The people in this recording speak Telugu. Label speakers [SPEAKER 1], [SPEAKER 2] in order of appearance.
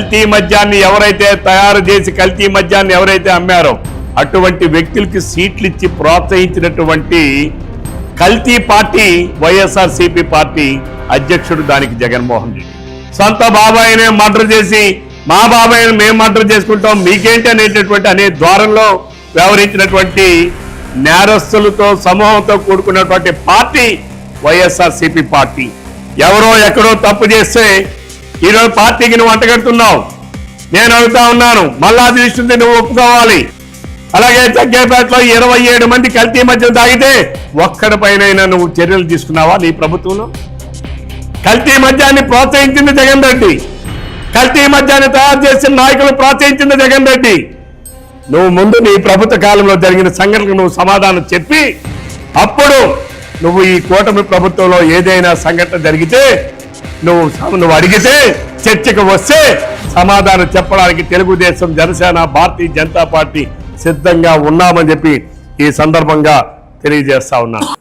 [SPEAKER 1] కల్తీ మద్యాన్ని ఎవరైతే తయారు చేసి కల్తీ మద్యాన్ని ఎవరైతే అమ్మారో అటువంటి వ్యక్తులకి సీట్లు ఇచ్చి ప్రోత్సహించినటువంటి కల్తీ పార్టీ వైఎస్ఆర్ సిపి పార్టీ అధ్యక్షుడు దానికి జగన్మోహన్ రెడ్డి. సొంత బాబాయినే మర్డర్ చేసి మా బాబాయిని మేము మర్డర్ చేసుకుంటాం మీకేంటి అనేటటువంటి అనే ద్వారంలో వ్యవహరించినటువంటి నేరస్తులతో సమూహంతో కూడుకున్నటువంటి పార్టీ వైఎస్ఆర్ సిపి పార్టీ. ఎవరో ఎక్కడో తప్పు చేస్తే ఈరోజు పార్టీకి నువ్వు అంటగడుతున్నావు. నేను అడుగుతా ఉన్నాను మళ్ళా తీసుకుంటే నువ్వు ఒప్పుకోవాలి. అలాగే జగ్గేపేటలో ఇరవై ఏడు మంది కల్తీ మద్యం తాగితే ఒక్కడిపైనైనా నువ్వు చర్యలు తీసుకున్నావా నీ ప్రభుత్వంలో? కల్తీ మద్యాన్ని ప్రోత్సహించింది జగన్ రెడ్డి. కల్తీ మద్యాన్ని తయారు చేసిన నాయకులు ప్రోత్సహించింది జగన్ రెడ్డి. నువ్వు ముందు నీ ప్రభుత్వ కాలంలో జరిగిన సంఘటనకు నువ్వు సమాధానం చెప్పి అప్పుడు నువ్వు ఈ కూటమి ప్రభుత్వంలో ఏదైనా సంఘటన జరిగితే నువ్వు నువ్వు అడిగితే చర్చకు వస్తే సమాధానం చెప్పడానికి తెలుగుదేశం జనసేన భారతీయ జనతా పార్టీ సిద్ధంగా ఉన్నామని చెప్పి ఈ సందర్భంగా తెలియజేస్తా ఉన్నాను